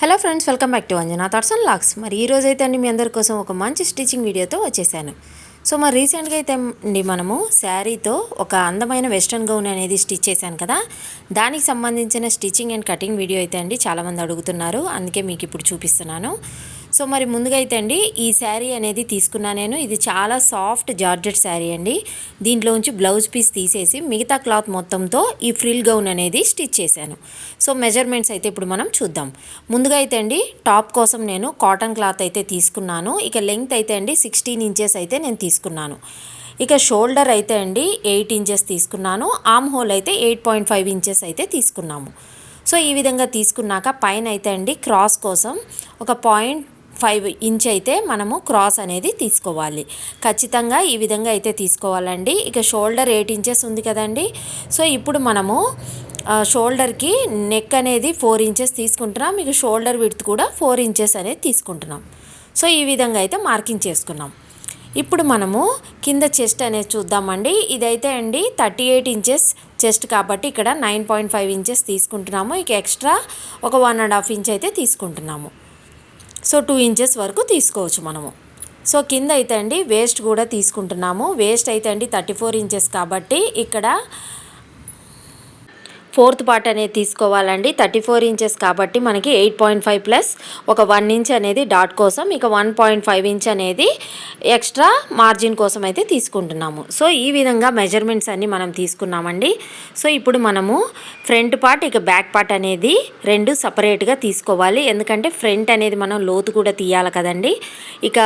Hello friends welcome back to Anjana thoughts and locks మరి ఈ రోజు అయితే అండి మీ అందరి కోసం ఒక మంచి స్టిచ్చింగ్ వీడియోతో వచ్చేసాను. సో మరి రీసెంట్గా అయితే అండి మనము శారీతో ఒక అందమైన వెస్ట్రన్ గౌన్ అనేది స్టిచ్ చేశాను కదా. దానికి సంబంధించిన స్టిచ్చింగ్ అండ్ కటింగ్ వీడియో అయితే అండి చాలామంది అడుగుతున్నారు. అందుకే మీకు ఇప్పుడు చూపిస్తున్నాను. సో మరి ముందుగా అయితే అండి ఈ శారీ అనేది తీసుకున్నా నేను. ఇది చాలా సాఫ్ట్ జార్జెట్ శారీ అండి. దీంట్లోంచి బ్లౌజ్ పీస్ తీసేసి మిగతా క్లాత్ మొత్తంతో ఈ ఫ్రిల్ గౌన్ అనేది స్టిచ్ చేశాను. సో మెజర్మెంట్స్ అయితే ఇప్పుడు మనం చూద్దాం. ముందుగా అయితే అండి టాప్ కోసం నేను కాటన్ క్లాత్ అయితే తీసుకున్నాను. ఇక లెంగ్త్ అయితే అండి సిక్స్టీన్ ఇంచెస్ అయితే నేను తీసుకున్నాను. ఇక షోల్డర్ అయితే అండి ఎయిట్ ఇంచెస్ తీసుకున్నాను. ఆమ్ హోల్ అయితే ఎయిట్ పాయింట్ ఫైవ్ ఇంచెస్ అయితే తీసుకున్నాము. సో ఈ విధంగా తీసుకున్నాక పైన అయితే అండి క్రాస్ కోసం ఒక పాయింట్ ఫైవ్ ఇంచ్ అయితే మనము క్రాస్ అనేది తీసుకోవాలి. ఖచ్చితంగా ఈ విధంగా అయితే తీసుకోవాలండి. ఇక షోల్డర్ ఎయిట్ ఇంచెస్ ఉంది కదండి. సో ఇప్పుడు మనము షోల్డర్కి నెక్ అనేది ఫోర్ ఇంచెస్ తీసుకుంటున్నాం. మీకు షోల్డర్ విడ్త్ కూడా ఫోర్ ఇంచెస్ అనేది తీసుకుంటున్నాం. సో ఈ విధంగా అయితే మార్కింగ్ చేసుకున్నాం. ఇప్పుడు మనము కింద చెస్ట్ అనేది చూద్దామండి. ఇదైతే అండి థర్టీ ఎయిట్ ఇంచెస్ చెస్ట్ కాబట్టి ఇక్కడ నైన్ పాయింట్ ఫైవ్ ఇంచెస్ తీసుకుంటున్నాము. ఇక ఎక్స్ట్రా ఒక వన్ అండ్ హాఫ్ ఇంచ్ అయితే తీసుకుంటున్నాము. సో టూ ఇంచెస్ వరకు తీసుకోవచ్చు మనము. సో కింద అయితే అండి వేస్ట్ కూడా తీసుకుంటున్నాము. వేస్ట్ అయితే అండి థర్టీ ఫోర్ ఇంచెస్ కాబట్టి ఇక్కడ ఫోర్త్ పార్ట్ అనేది తీసుకోవాలండి. థర్టీ ఫోర్ ఇంచెస్ కాబట్టి మనకి ఎయిట్ పాయింట్ ఫైవ్ ప్లస్ ఒక వన్ ఇంచ్ అనేది డాట్ కోసం ఇక వన్ పాయింట్ ఫైవ్ ఇంచ్ అనేది ఎక్స్ట్రా మార్జిన్ కోసం అయితే తీసుకుంటున్నాము. సో ఈ విధంగా మెజర్మెంట్స్ అన్నీ మనం తీసుకున్నామండి. సో ఇప్పుడు మనము ఫ్రంట్ పార్ట్ ఇక బ్యాక్ పార్ట్ అనేది రెండు సపరేట్గా తీసుకోవాలి. ఎందుకంటే ఫ్రంట్ అనేది మనం లోతు కూడా తీయాలి కదండి. ఇక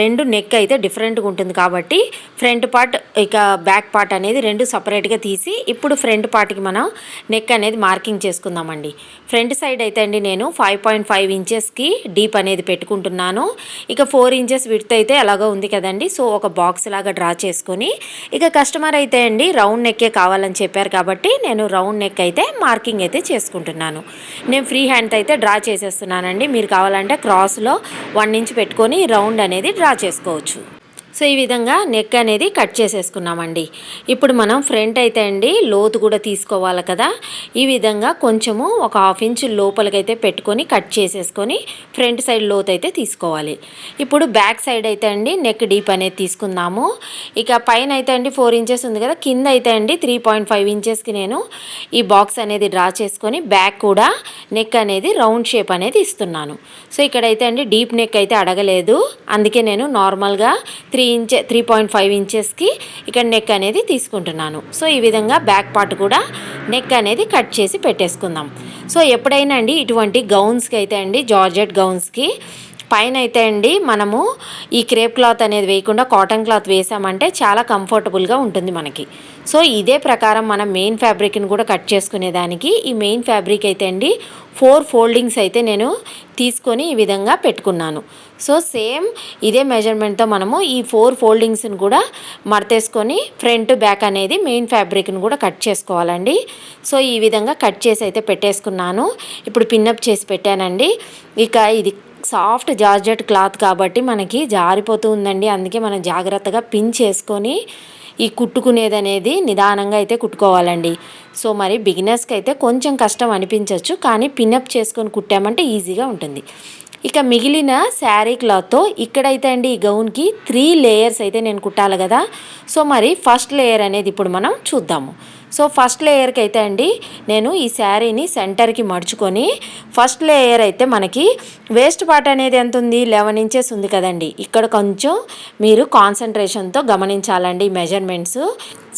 రెండు నెక్ అయితే డిఫరెంట్గా ఉంటుంది కాబట్టి ఫ్రంట్ పార్ట్ ఇక బ్యాక్ పార్ట్ అనేది రెండు సపరేట్గా తీసి ఇప్పుడు ఫ్రంట్ పార్ట్కి మనం నెక్ నెక్ అనేది మార్కింగ్ చేసుకుందామండి. ఫ్రంట్ సైడ్ అయితే అండి నేను ఫైవ్ పాయింట్ ఫైవ్ ఇంచెస్కి డీప్ అనేది పెట్టుకుంటున్నాను. ఇక ఫోర్ ఇంచెస్ విడ్త్ అయితే ఎలాగో ఉంది కదండి. సో ఒక బాక్స్ లాగా డ్రా చేసుకొని ఇక కస్టమర్ అయితే అండి రౌండ్ నెక్కే కావాలని చెప్పారు కాబట్టి నేను రౌండ్ నెక్ అయితే మార్కింగ్ అయితే చేసుకుంటున్నాను. నేను ఫ్రీ హ్యాండ్తో అయితే డ్రా చేసేస్తున్నానండి. మీరు కావాలంటే క్రాస్లో వన్ ఇంచ్ పెట్టుకొని రౌండ్ అనేది డ్రా చేసుకోవచ్చు. సో ఈ విధంగా నెక్ అనేది కట్ చేసేసుకున్నామండి. ఇప్పుడు మనం ఫ్రంట్ అయితే అండి లోతు కూడా తీసుకోవాలి కదా. ఈ విధంగా కొంచెము ఒక హాఫ్ ఇంచ్ లోపలికైతే పెట్టుకొని కట్ చేసేసుకొని ఫ్రంట్ సైడ్ లోతు అయితే తీసుకోవాలి. ఇప్పుడు బ్యాక్ సైడ్ అయితే అండి నెక్ డీప్ అనేది తీసుకుందాము. ఇక పైన అయితే అండి ఫోర్ ఇంచెస్ ఉంది కదా. కింద అయితే అండి త్రీ పాయింట్ ఫైవ్ ఇంచెస్కి నేను ఈ బాక్స్ అనేది డ్రా చేసుకొని బ్యాక్ కూడా నెక్ అనేది రౌండ్ షేప్ అనేది ఇస్తున్నాను. సో ఇక్కడైతే అండి డీప్ నెక్ అయితే అడగలేదు. అందుకే నేను నార్మల్గా three three inch three point five ఇంచెస్కి ఇక్కడ నెక్ అనేది తీసుకుంటున్నాను. సో ఈ విధంగా బ్యాక్ పార్ట్ కూడా నెక్ అనేది కట్ చేసి పెట్టేసుకుందాం. సో ఎప్పుడైనా అండి ఇటువంటి గౌన్స్కి అయితే అండి జార్జెట్ గౌన్స్కి పైన అయితే అండి మనము ఈ క్రేప్ క్లాత్ అనేది వేయకుండా కాటన్ క్లాత్ వేసామంటే చాలా కంఫర్టబుల్గా ఉంటుంది మనకి. సో ఇదే ప్రకారం మనం మెయిన్ ఫ్యాబ్రిక్ని కూడా కట్ చేసుకునేదానికి ఈ మెయిన్ ఫ్యాబ్రిక్ అయితే అండి ఫోర్ ఫోల్డింగ్స్ అయితే నేను తీసుకొని ఈ విధంగా పెట్టుకున్నాను. సో సేమ్ ఇదే మెజర్మెంట్తో మనము ఈ ఫోర్ ఫోల్డింగ్స్ని కూడా మడతేసుకొని ఫ్రంట్ బ్యాక్ అనేది మెయిన్ ఫ్యాబ్రిక్ని కూడా కట్ చేసుకోవాలండి. సో ఈ విధంగా కట్ చేసి అయితే పెట్టేసుకున్నాను. ఇప్పుడు పిన్నప్ చేసి పెట్టానండి. ఇక ఇది సాఫ్ట్ జార్జెట్ క్లాత్ కాబట్టి మనకి జారిపోతూ ఉందండి. అందుకే మనం జాగ్రత్తగా పిన్ చేసుకొని ఈ కుట్టుకునేది అనేది నిదానంగా అయితే కుట్టుకోవాలండి. సో మరి బిగినర్స్కి అయితే కొంచెం కష్టం అనిపించవచ్చు కానీ పిన్అప్ చేసుకొని కుట్టామంటే ఈజీగా ఉంటుంది. ఇక మిగిలిన శారీ క్లాత్తో ఇక్కడైతే అండి ఈ గౌన్కి త్రీ లేయర్స్ అయితే నేను కుట్టాలి కదా. సో మరి ఫస్ట్ లేయర్ అనేది ఇప్పుడు మనం చూద్దాము. సో ఫస్ట్ లేయర్కి అయితే అండి నేను ఈ శారీని సెంటర్కి మడుచుకొని ఫస్ట్ లేయర్ అయితే మనకి వేస్ట్ పార్ట్ అనేది ఎంత ఉంది? లెవెన్ ఇంచెస్ ఉంది కదండి. ఇక్కడ కొంచెం మీరు కాన్సన్ట్రేషన్తో గమనించాలండి మెజర్మెంట్స్.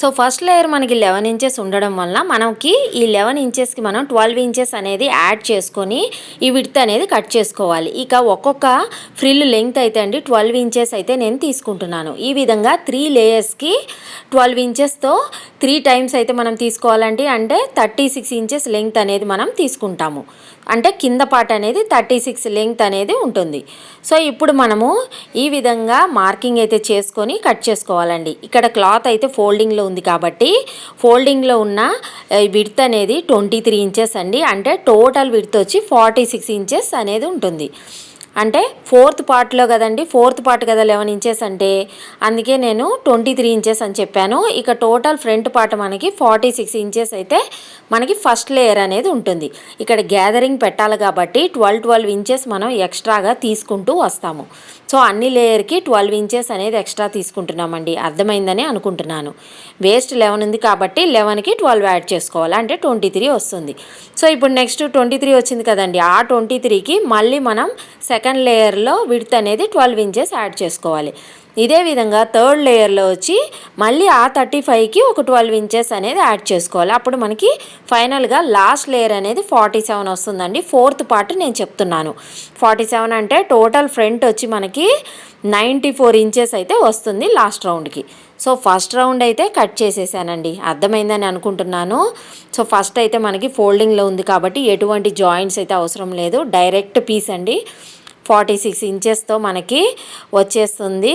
సో ఫస్ట్ లేయర్ మనకి లెవెన్ ఇంచెస్ ఉండడం వల్ల మనకి ఈ లెవెన్ ఇంచెస్కి మనం ట్వెల్వ్ ఇంచెస్ అనేది యాడ్ చేసుకొని ఈ విడ్త్ అనేది కట్ చేసుకోవాలి. ఇక ఒక్కొక్క ఫ్రిల్ లెంగ్త్ అయితే అండి ట్వెల్వ్ ఇంచెస్ అయితే నేను తీసుకుంటున్నాను. ఈ విధంగా త్రీ లేయర్స్కి ట్వెల్వ్ ఇంచెస్తో త్రీ టైమ్స్ అయితే మనం తీసుకోవాలండి అంటే థర్టీ సిక్స్ ఇంచెస్ లెంగ్త్ అనేది మనం తీసుకుంటాము. అంటే కింద పార్ట్ అనేది థర్టీ సిక్స్ లెంగ్త్ అనేది ఉంటుంది. సో ఇప్పుడు మనము ఈ విధంగా మార్కింగ్ అయితే చేసుకొని కట్ చేసుకోవాలండి. ఇక్కడ క్లాత్ అయితే ఫోల్డింగ్లో ఉంది కాబట్టి ఫోల్డింగ్లో ఉన్న విడ్త్ అనేది ట్వంటీ త్రీ ఇంచెస్ అండి. అంటే టోటల్ విడ్త్ వచ్చి ఫార్టీ సిక్స్ ఇంచెస్ అనేది ఉంటుంది. అంటే ఫోర్త్ పార్ట్లో కదండి ఫోర్త్ పార్ట్ కదా లెవెన్ ఇంచెస్ అంటే. అందుకే నేను ట్వంటీ త్రీ ఇంచెస్ అని చెప్పాను. ఇక టోటల్ ఫ్రంట్ పార్ట్ మనకి ఫార్టీ సిక్స్ ఇంచెస్ అయితే మనకి ఫస్ట్ లేయర్ అనేది ఉంటుంది. ఇక్కడ గ్యాదరింగ్ పెట్టాలి కాబట్టి ట్వెల్వ్ ట్వెల్వ్ ఇంచెస్ మనం ఎక్స్ట్రాగా తీసుకుంటూ వస్తాము. సో అన్ని లేయర్కి ట్వెల్వ్ ఇంచెస్ అనేది ఎక్స్ట్రా తీసుకుంటున్నామండి. అర్థమైందని అనుకుంటున్నాను. వేస్ట్ లెవెన్ ఉంది కాబట్టి లెవెన్కి ట్వెల్వ్ యాడ్ చేసుకోవాలి. అంటే ట్వంటీ త్రీ వస్తుంది. సో ఇప్పుడు నెక్స్ట్ ట్వంటీ త్రీ వచ్చింది కదండి. ఆ ట్వంటీ త్రీకి మళ్ళీ మనం సెకండ్ సెకండ్ లేయర్లో విడత్ అనేది ట్వెల్వ్ ఇంచెస్ యాడ్ చేసుకోవాలి. ఇదే విధంగా థర్డ్ లేయర్లో వచ్చి మళ్ళీ ఆ థర్టీ ఫైవ్కి ఒక ట్వెల్వ్ ఇంచెస్ అనేది యాడ్ చేసుకోవాలి. అప్పుడు మనకి ఫైనల్గా లాస్ట్ లేయర్ అనేది ఫార్టీ సెవెన్ వస్తుందండి. ఫోర్త్ పార్ట్ నేను చెప్తున్నాను. ఫార్టీ సెవెన్ అంటే టోటల్ ఫ్రంట్ వచ్చి మనకి నైంటీ ఫోర్ ఇంచెస్ అయితే వస్తుంది లాస్ట్ రౌండ్కి. సో ఫస్ట్ రౌండ్ అయితే కట్ చేసేసానండి. అర్థమైందని అనుకుంటున్నాను. సో ఫస్ట్ అయితే మనకి ఫోల్డింగ్లో ఉంది కాబట్టి ఎటువంటి జాయింట్స్ అయితే అవసరం లేదు. డైరెక్ట్ పీస్ అండి. ఫార్టీ సిక్స్ ఇంచెస్తో మనకి వచ్చేస్తుంది.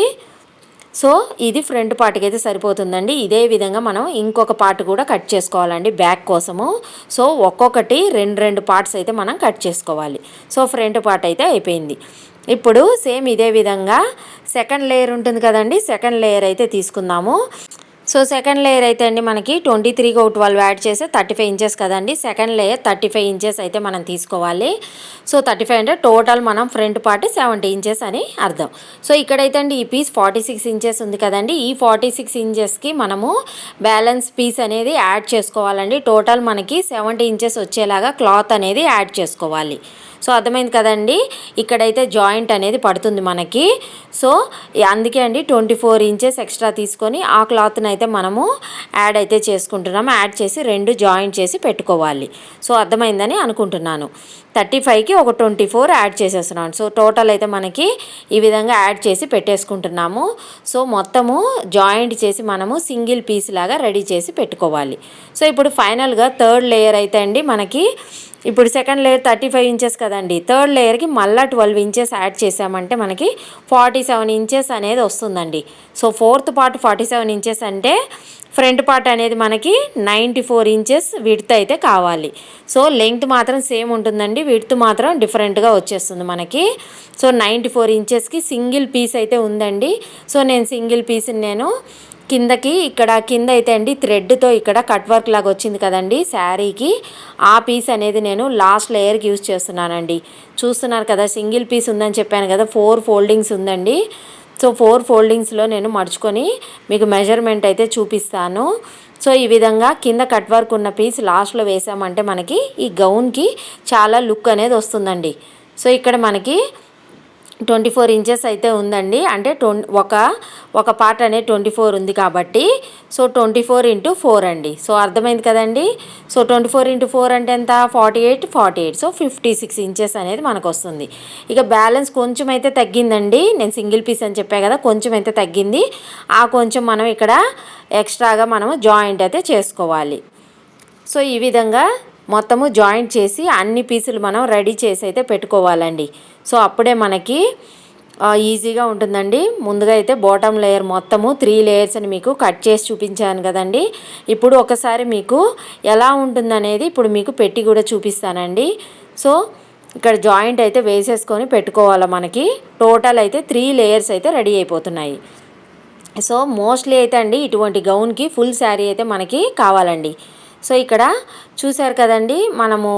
సో ఇది ఫ్రంట్ పార్ట్కి అయితే సరిపోతుందండి. ఇదే విధంగా మనం ఇంకొక పార్ట్ కూడా కట్ చేసుకోవాలండి బ్యాక్ కోసము. సో ఒక్కొక్కటి రెండు రెండు పార్ట్స్ అయితే మనం కట్ చేసుకోవాలి. సో ఫ్రంట్ పార్ట్ అయితే అయిపోయింది. ఇప్పుడు సేమ్ ఇదే విధంగా సెకండ్ లేయర్ ఉంటుంది కదండి సెకండ్ లేయర్ అయితే తీసుకుందాము. సో సెకండ్ లేయర్ అయితే అండి మనకి ట్వంటీ త్రీకి ఒక ట్వెల్వ్ యాడ్ చేస్తే థర్టీ ఫైవ్ ఇంచెస్ కదండి. Second layer thirty five inches అయితే మనం తీసుకోవాలి. సో థర్టీ ఫైవ్ అంటే టోటల్ మనం ఫ్రంట్ పార్ట్ సెవెంటీ ఇంచెస్ అని అర్థం. సో ఇక్కడైతే అండి ఈ పీస్ ఫార్టీ సిక్స్ ఇంచెస్ ఉంది కదండి. ఈ ఫార్టీ సిక్స్ ఇంచెస్కి మనము బ్యాలెన్స్ పీస్ అనేది యాడ్ చేసుకోవాలండి. టోటల్ మనకి సెవెంటీ ఇంచెస్ వచ్చేలాగా క్లాత్ అనేది యాడ్ చేసుకోవాలి. సో అర్థమైంది కదండి? ఇక్కడైతే జాయింట్ అనేది పడుతుంది మనకి. సో అందుకే అండి ట్వంటీ ఫోర్ ఇంచెస్ ఎక్స్ట్రా తీసుకొని ఆ క్లాత్ని అయితే మనము యాడ్ అయితే చేసుకుంటున్నాము యాడ్ చేసి రెండు జాయింట్ చేసి పెట్టుకోవాలి. సో అర్థమైందని అనుకుంటున్నాను. థర్టీ ఫైవ్కి ఒక ట్వంటీ ఫోర్ యాడ్ చేసేస్తున్నాను. సో టోటల్ అయితే మనకి ఈ విధంగా యాడ్ చేసి పెట్టేసుకుంటున్నాము. సో మొత్తము జాయింట్ చేసి మనము సింగిల్ పీస్ లాగా రెడీ చేసి పెట్టుకోవాలి. సో ఇప్పుడు ఫైనల్గా థర్డ్ లేయర్ అయితే అండి మనకి ఇప్పుడు second layer thirty five inches కదండి థర్డ్ లేయర్కి మళ్ళీ ట్వెల్వ్ ఇంచెస్ యాడ్ చేసామంటే మనకి ఫార్టీ సెవెన్ ఇంచెస్ అనేది వస్తుందండి. So fourth part forty seven inches అంటే ఫ్రంట్ పార్ట్ అనేది మనకి నైంటీ ఫోర్ ఇంచెస్ విడ్త్ అయితే కావాలి. సో లెంగ్త్ మాత్రం సేమ్ ఉంటుందండి. విడ్త్ మాత్రం డిఫరెంట్గా వచ్చేస్తుంది మనకి. సో నైంటీ ఫోర్ ఇంచెస్కి సింగిల్ పీస్ అయితే ఉందండి. సో నేను సింగిల్ పీస్ని నేను కిందకి ఇక్కడ కింద అయితే అండి థ్రెడ్తో ఇక్కడ కట్ వర్క్ లాగా వచ్చింది కదండి శారీకి. ఆ పీస్ అనేది నేను లాస్ట్ లేయర్కి యూస్ చేస్తున్నానండి. చూస్తున్నారు కదా సింగిల్ పీస్ ఉందని చెప్పాను కదా ఫోర్ ఫోల్డింగ్స్ ఉందండి. సో ఫోర్ ఫోల్డింగ్స్లో నేను మడుచుకొని మీకు మెజర్మెంట్ అయితే చూపిస్తాను. సో ఈ విధంగా కింద కట్ వర్క్ ఉన్న పీస్ లాస్ట్లో వేసామంటే మనకి ఈ గౌన్కి చాలా లుక్ అనేది వస్తుందండి. సో ఇక్కడ మనకి ట్వంటీ ఫోర్ ఇంచెస్ అయితే ఉందండి. అంటే ట్వం ఒక ఒక పార్ట్ అనేది ట్వంటీ ఫోర్ ఉంది కాబట్టి so twenty four into four అండి. సో అర్థమైంది కదండి? So twenty four into four అంటే ఎంత? Forty eight forty eight. So fifty six inches అనేది మనకు వస్తుంది ఇక బ్యాలెన్స్ కొంచెం అయితే తగ్గిందండి. నేను సింగిల్ పీస్ అని చెప్పా కదా కొంచెం అయితే తగ్గింది. ఆ కొంచెం మనం ఇక్కడ ఎక్స్ట్రాగా మనము జాయింట్ అయితే చేసుకోవాలి. సో ఈ విధంగా మొత్తము జాయింట్ చేసి అన్ని పీసులు మనం రెడీ చేసి అయితే పెట్టుకోవాలండి. సో అప్పుడే మనకి ఈజీగా ఉంటుందండి. ముందుగా అయితే బాటమ్ లేయర్ మొత్తము త్రీ లేయర్స్ అని మీకు కట్ చేసి చూపించాను కదండి. ఇప్పుడు ఒకసారి మీకు ఎలా ఉంటుందనేది ఇప్పుడు మీకు పెట్టి కూడా చూపిస్తానండి. సో ఇక్కడ జాయింట్ అయితే వేసేసుకొని పెట్టుకోవాలి మనకి. టోటల్ అయితే త్రీ లేయర్స్ అయితే రెడీ అయిపోతున్నాయి. సో మోస్ట్లీ అయితే అండి ఇటువంటి గౌన్కి ఫుల్ శారీ అయితే మనకి కావాలండి. సో ఇక్కడ చూశారు కదండి మనము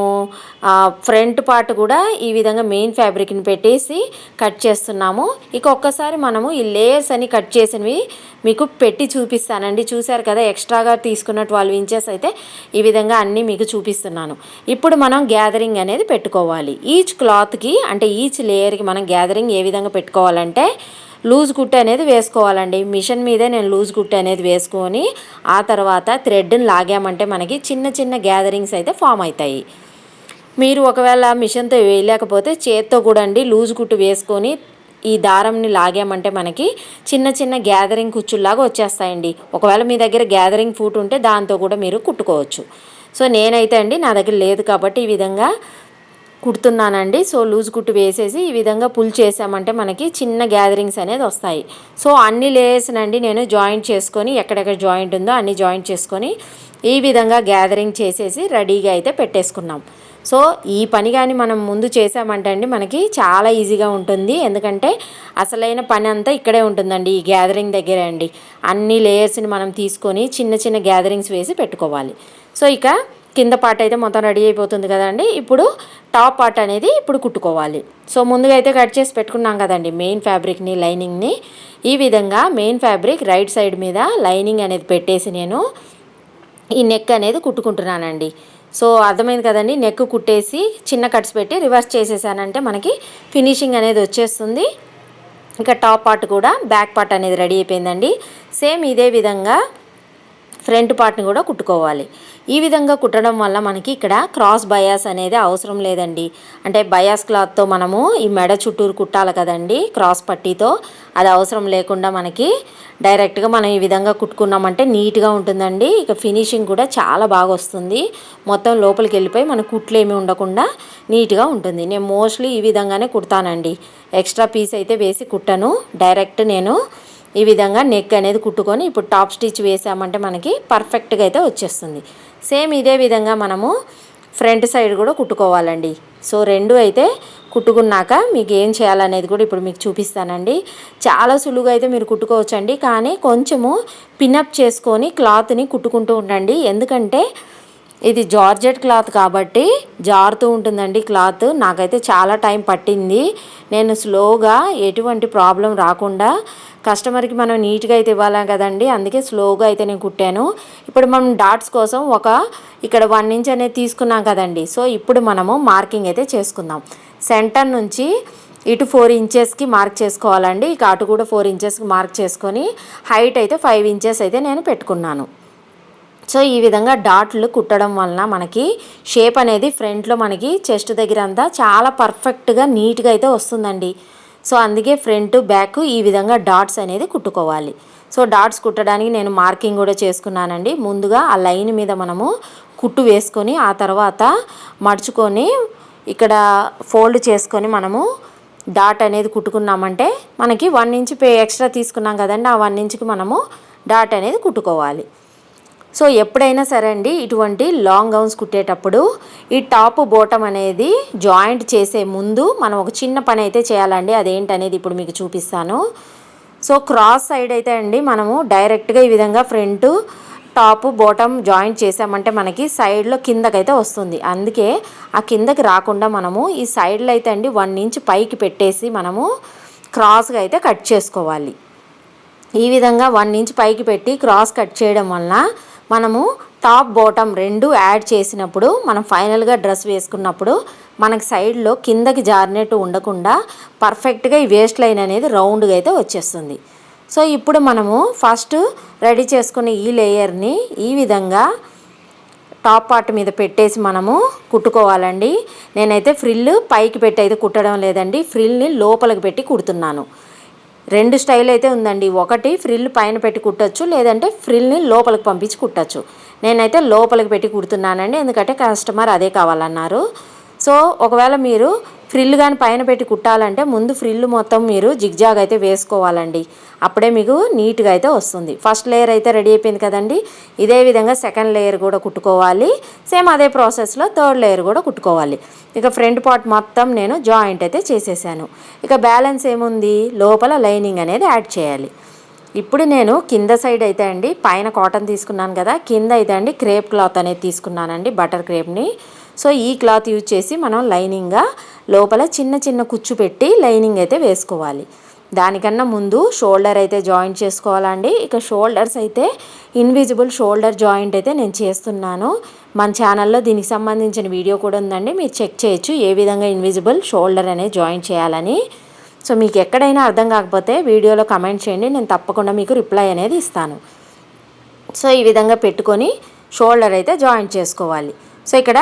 ఫ్రంట్ పార్ట్ కూడా ఈ విధంగా మెయిన్ ఫ్యాబ్రిక్ని పెట్టేసి కట్ చేస్తున్నాము. ఇక ఒక్కసారి మనము ఈ లేయర్స్ అని కట్ చేసినవి మీకు పెట్టి చూపిస్తానండి. చూశారు కదా ఎక్స్ట్రాగా తీసుకున్న ట్వెల్వ్ ఇంచెస్ అయితే ఈ విధంగా అన్నీ మీకు చూపిస్తున్నాను. ఇప్పుడు మనం గ్యాదరింగ్ అనేది పెట్టుకోవాలి. ఈచ్ క్లాత్కి అంటే ఈచ్ లేయర్కి మనం గ్యాదరింగ్ ఏ విధంగా పెట్టుకోవాలంటే లూజ్ కుట్టు అనేది వేసుకోవాలండి. మిషన్ మీదే నేను లూజ్ కుట్టు అనేది వేసుకొని ఆ తర్వాత థ్రెడ్ని లాగామంటే మనకి చిన్న చిన్న గ్యాదరింగ్స్ అయితే ఫామ్ అవుతాయి. మీరు ఒకవేళ మిషన్తో వేయలేకపోతే చేత్తో కూడా అండి లూజ్ కుట్టు వేసుకొని ఈ దారంని లాగామంటే మనకి చిన్న చిన్న గ్యాదరింగ్ కుచ్చుల్లాగా వచ్చేస్తాయండి. ఒకవేళ మీ దగ్గర గ్యాదరింగ్ ఫూట్ ఉంటే దాంతో కూడా మీరు కుట్టుకోవచ్చు. సో నేనైతే అండి నా దగ్గర లేదు కాబట్టి ఈ విధంగా కుడుతున్నానండి. సో లూజ్ కుట్టు వేసేసి ఈ విధంగా పుల్ చేసామంటే మనకి చిన్న గ్యాదరింగ్స్ అనేది వస్తాయి. సో అన్ని లేయర్స్ నండి నేను జాయింట్ చేసుకొని ఎక్కడెక్కడ జాయింట్ ఉందో అన్ని జాయింట్ చేసుకొని ఈ విధంగా గ్యాదరింగ్ చేసేసి రెడీగా అయితే పెట్టేసుకున్నాం. సో ఈ పని కానీ మనం ముందు చేసామంటే అండి మనకి చాలా ఈజీగా ఉంటుంది. ఎందుకంటే అసలైన పని అంతా ఇక్కడే ఉంటుందండి ఈ గ్యాదరింగ్ దగ్గరే అండి. అన్ని లేయర్స్ని మనం తీసుకొని చిన్న చిన్న గ్యాదరింగ్స్ వేసి పెట్టుకోవాలి. సో ఇక కింద పార్ట్ అయితే మొత్తం రెడీ అయిపోతుంది కదండి. ఇప్పుడు టాప్ పార్ట్ అనేది ఇప్పుడు కుట్టుకోవాలి. సో ముందుగా అయితే కట్ చేసి పెట్టుకున్నాం కదండి మెయిన్ ఫ్యాబ్రిక్ని లైనింగ్ని ఈ విధంగా మెయిన్ ఫ్యాబ్రిక్ రైట్ సైడ్ మీద లైనింగ్ అనేది పెట్టేసి నేను ఈ నెక్ అనేది కుట్టుకుంటున్నానండి. సో అర్థమైంది కదండి? నెక్ కుట్టేసి చిన్న కట్స్ పెట్టి రివర్స్ చేసేసానంటే మనకి ఫినిషింగ్ అనేది వచ్చేస్తుంది. ఇంకా టాప్ పార్ట్ కూడా బ్యాక్ పార్ట్ అనేది రెడీ అయిపోయిందండి. సేమ్ ఇదే విధంగా ఫ్రంట్ పార్ట్ని కూడా కుట్టుకోవాలి. ఈ విధంగా కుట్టడం వల్ల మనకి ఇక్కడ క్రాస్ బయాస్ అనేది అవసరం లేదండి. అంటే బయాస్ క్లాత్తో మనము ఈ మెడ చుట్టూరు కుట్టాలి కదండి క్రాస్ పట్టీతో. అది అవసరం లేకుండా మనకి డైరెక్ట్గా మనం ఈ విధంగా కుట్టుకున్నామంటే నీట్గా ఉంటుందండి. ఇక ఫినిషింగ్ కూడా చాలా బాగా వస్తుంది. మొత్తం లోపలికి వెళ్ళిపోయి మన కుట్లు ఏమి ఉండకుండా నీట్గా ఉంటుంది. నేను మోస్ట్లీ ఈ విధంగానే కుడతానండి. ఎక్స్ట్రా పీస్ అయితే వేసి కుట్టను. డైరెక్ట్ నేను ఈ విధంగా నెక్ అనేది కుట్టుకొని ఇప్పుడు టాప్ స్టిచ్ వేసామంటే మనకి పర్ఫెక్ట్గా అయితే వచ్చేస్తుంది. సేమ్ ఇదే విధంగా మనము ఫ్రంట్ సైడ్ కూడా కుట్టుకోవాలండి. సో రెండు అయితే కుట్టుకున్నాక మీకు ఏం చేయాలనేది కూడా ఇప్పుడు మీకు చూపిస్తానండి. చాలా సులువుగా అయితే మీరు కుట్టుకోవచ్చండి. కానీ కొంచెము పినప్ చేసుకొని క్లాత్ని కుట్టుకుంటూ ఉండండి. ఎందుకంటే ఇది జార్జెట్ క్లాత్ కాబట్టి జారుతూ ఉంటుందండి క్లాత్. నాకైతే చాలా టైం పట్టింది. నేను స్లోగా ఎటువంటి ప్రాబ్లం రాకుండా కస్టమర్కి మనం నీట్గా అయితే ఇవ్వాలి కదండి? అందుకే స్లోగా అయితే నేను కుట్టాను. ఇప్పుడు మనం డాట్స్ కోసం ఒక ఇక్కడ వన్ ఇంచ్ అనేది తీసుకున్నాం కదండి. సో ఇప్పుడు మనము మార్కింగ్ అయితే చేసుకుందాం. సెంటర్ నుంచి ఇటు ఫోర్ ఇంచెస్కి మార్క్ చేసుకోవాలండి. ఇక అటు కూడా ఫోర్ ఇంచెస్కి మార్క్ చేసుకొని హైట్ అయితే ఫైవ్ ఇంచెస్ అయితే నేను పెట్టుకున్నాను. సో ఈ విధంగా డాట్లు కుట్టడం వలన మనకి షేప్ అనేది ఫ్రంట్లో మనకి చెస్ట్ దగ్గర అంతా చాలా పర్ఫెక్ట్గా నీట్గా అయితే వస్తుందండి. సో అందుకే ఫ్రంట్ బ్యాక్ ఈ విధంగా డాట్స్ అనేది కుట్టుకోవాలి. సో డాట్స్ కుట్టడానికి నేను మార్కింగ్ కూడా చేసుకున్నానండి. ముందుగా ఆ లైన్ మీద మనము కుట్టు వేసుకొని ఆ తర్వాత మడుచుకొని ఇక్కడ ఫోల్డ్ చేసుకొని మనము డాట్ అనేది కుట్టుకున్నామంటే మనకి వన్ ఇంచ్ పే ఎక్స్ట్రా తీసుకున్నాం కదండి ఆ వన్ ఇంచ్కి మనము డాట్ అనేది కుట్టుకోవాలి. సో ఎప్పుడైనా సరే అండి ఇటువంటి లాంగ్ గౌన్స్ కుట్టేటప్పుడు ఈ టాప్ బోటం అనేది జాయింట్ చేసే ముందు మనం ఒక చిన్న పని అయితే చేయాలండి. అదేంటనేది ఇప్పుడు మీకు చూపిస్తాను. సో క్రాస్ సైడ్ అయితే అండి మనము డైరెక్ట్గా ఈ విధంగా ఫ్రంట్ టాప్ బాటమ్ జాయింట్ చేసామంటే మనకి సైడ్లో కిందకైతే వస్తుంది. అందుకే ఆ కిందకి రాకుండా మనము ఈ సైడ్లో అయితే అండి వన్ ఇంచ్ పైకి పెట్టేసి మనము క్రాస్గా అయితే కట్ చేసుకోవాలి. ఈ విధంగా వన్ ఇంచ్ పైకి పెట్టి క్రాస్ కట్ చేయడం వలన మనము టాప్ బాటమ్ రెండు యాడ్ చేసినప్పుడు మనం ఫైనల్గా డ్రెస్ వేసుకున్నప్పుడు మనకి సైడ్లో కిందకి జారినట్టు ఉండకుండా పర్ఫెక్ట్గా ఈ వేస్ట్ లైన్ అనేది రౌండ్గా అయితే వచ్చేస్తుంది. సో ఇప్పుడు మనము ఫస్ట్ రెడీ చేసుకునే ఈ లేయర్ని ఈ విధంగా టాప్ పార్ట్ మీద పెట్టేసి మనము కుట్టుకోవాలండి. నేనైతే ఫ్రిల్ పైకి పెట్టి అయితే కుట్టడం లేదండి. ఫ్రిల్ని లోపలికి పెట్టి కుడుతున్నాను. రెండు స్టైల్ అయితే ఉందండి. ఒకటి ఫ్రిల్ పైన పెట్టి కుట్టచ్చు లేదంటే ఫ్రిల్ని లోపలికి పంపించి కుట్టచ్చు. నేనైతే లోపలికి పెట్టి కుడుతున్నానండి. ఎందుకంటే కస్టమర్ అదే కావాలన్నారు. సో ఒకవేళ మీరు ఫ్రిల్ కానీ పైన పెట్టి కుట్టాలంటే ముందు ఫ్రిల్ మొత్తం మీరు జిగ్జాగ్ అయితే వేసుకోవాలండి. అప్పుడే మీకు నీట్గా అయితే వస్తుంది. ఫస్ట్ లేయర్ అయితే రెడీ అయిపోయింది కదండి. ఇదే విధంగా సెకండ్ లేయర్ కూడా కుట్టుకోవాలి. సేమ్ అదే ప్రాసెస్లో థర్డ్ లేయర్ కూడా కుట్టుకోవాలి. ఇక ఫ్రంట్ పార్ట్ మొత్తం నేను జాయింట్ అయితే చేసేసాను. ఇక బ్యాలెన్స్ ఏముంది? లోపల లైనింగ్ అనేది యాడ్ చేయాలి. ఇప్పుడు నేను కింద సైడ్ అయితే అండి పైన కాటన్ తీసుకున్నాను కదా కింద అయితే అండి క్రేప్ క్లాత్ అనేది తీసుకున్నానండి బటర్ క్రేప్ని సో ఈ క్లాత్ యూజ్ చేసి మనం లైనింగ్గా లోపల చిన్న చిన్న కుచ్చు పెట్టి లైనింగ్ అయితే వేసుకోవాలి. దానికన్నా ముందు షోల్డర్ అయితే జాయింట్ చేసుకోవాలండి. ఇక షోల్డర్స్ అయితే ఇన్విజిబుల్ షోల్డర్ జాయింట్ అయితే నేను చేస్తున్నాను. మన ఛానల్లో దీనికి సంబంధించిన వీడియో కూడా ఉందండి. మీరు చెక్ చేయొచ్చు ఏ విధంగా ఇన్విజిబుల్ షోల్డర్ అనేది జాయింట్ చేయాలని. సో మీకు ఎక్కడైనా అర్థం కాకపోతే వీడియోలో కమెంట్ చేయండి. నేను తప్పకుండా మీకు రిప్లై అనేది ఇస్తాను. సో ఈ విధంగా పెట్టుకొని షోల్డర్ అయితే జాయింట్ చేసుకోవాలి. సో ఇక్కడ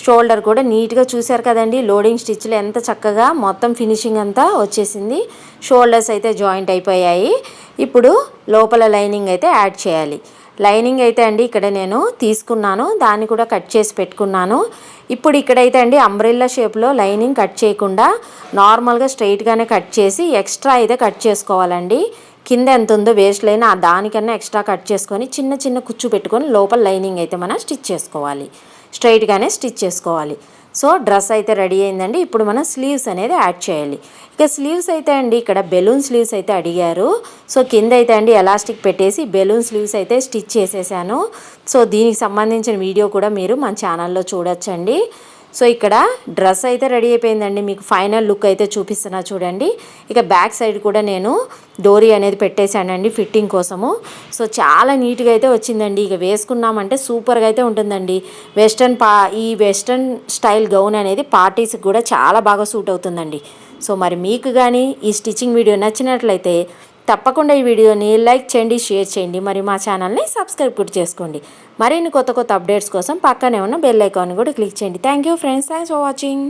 షోల్డర్ కూడా నీట్గా చూశారు కదండి. లోడింగ్ స్టిచ్లు ఎంత చక్కగా మొత్తం ఫినిషింగ్ అంతా వచ్చేసింది. షోల్డర్స్ అయితే జాయింట్ అయిపోయాయి. ఇప్పుడు లోపల లైనింగ్ అయితే యాడ్ చేయాలి. లైనింగ్ అయితే అండి ఇక్కడ నేను తీసుకున్నాను. దాన్ని కూడా కట్ చేసి పెట్టుకున్నాను. ఇప్పుడు ఇక్కడైతే అండి అంబ్రెల్లా షేప్లో లైనింగ్ కట్ చేయకుండా నార్మల్గా స్ట్రైట్గానే కట్ చేసి ఎక్స్ట్రా అయితే కట్ చేసుకోవాలండి. కింద ఎంత ఉందో వేస్ట్ లైన్ ఆ దానికన్నా ఎక్స్ట్రా కట్ చేసుకొని చిన్న చిన్న కుచ్చు పెట్టుకొని లోపల లైనింగ్ అయితే మనం స్టిచ్ చేసుకోవాలి. స్ట్రైట్గానే స్టిచ్ చేసుకోవాలి. సో డ్రెస్ అయితే రెడీ అయిందండి. ఇప్పుడు మనం స్లీవ్స్ అనేది యాడ్ చేయాలి. ఇక స్లీవ్స్ అయితే అండి ఇక్కడ బెలూన్ స్లీవ్స్ అయితే అడిగారు. సో కింద అయితే అండి ఎలాస్టిక్ పెట్టేసి బెలూన్ స్లీవ్స్ అయితే స్టిచ్ చేసేసాను. సో దీనికి సంబంధించిన వీడియో కూడా మీరు మన ఛానల్లో చూడొచ్చండి. సో ఇక్కడ డ్రెస్ అయితే రెడీ అయిపోయిందండి. మీకు ఫైనల్ లుక్ అయితే చూపిస్తున్నా చూడండి. ఇక బ్యాక్ సైడ్ కూడా నేను డోరీ అనేది పెట్టేశానండి ఫిట్టింగ్ కోసము. సో చాలా నీట్గా అయితే వచ్చిందండి. ఇక వేసుకున్నామంటే సూపర్గా అయితే ఉంటుందండి. వెస్ట్రన్ పా ఈ వెస్ట్రన్ స్టైల్ గౌన్ అనేది పార్టీస్కి కూడా చాలా బాగా సూట్ అవుతుందండి. సో మరి మీకు కానీ ఈ స్టిచ్చింగ్ వీడియో నచ్చినట్లయితే తప్పకుండా ఈ వీడియోని లైక్ చేయండి షేర్ చేయండి. మరి మా ఛానల్ని సబ్స్క్రైబ్ కూడా చేసుకోండి. మరిన్ని కొత్త కొత్త అప్డేట్స్ కోసం పక్కనే ఉన్న బెల్ ఐకాన్ కూడా క్లిక్ చేయండి. Thank you friends. Thanks for watching.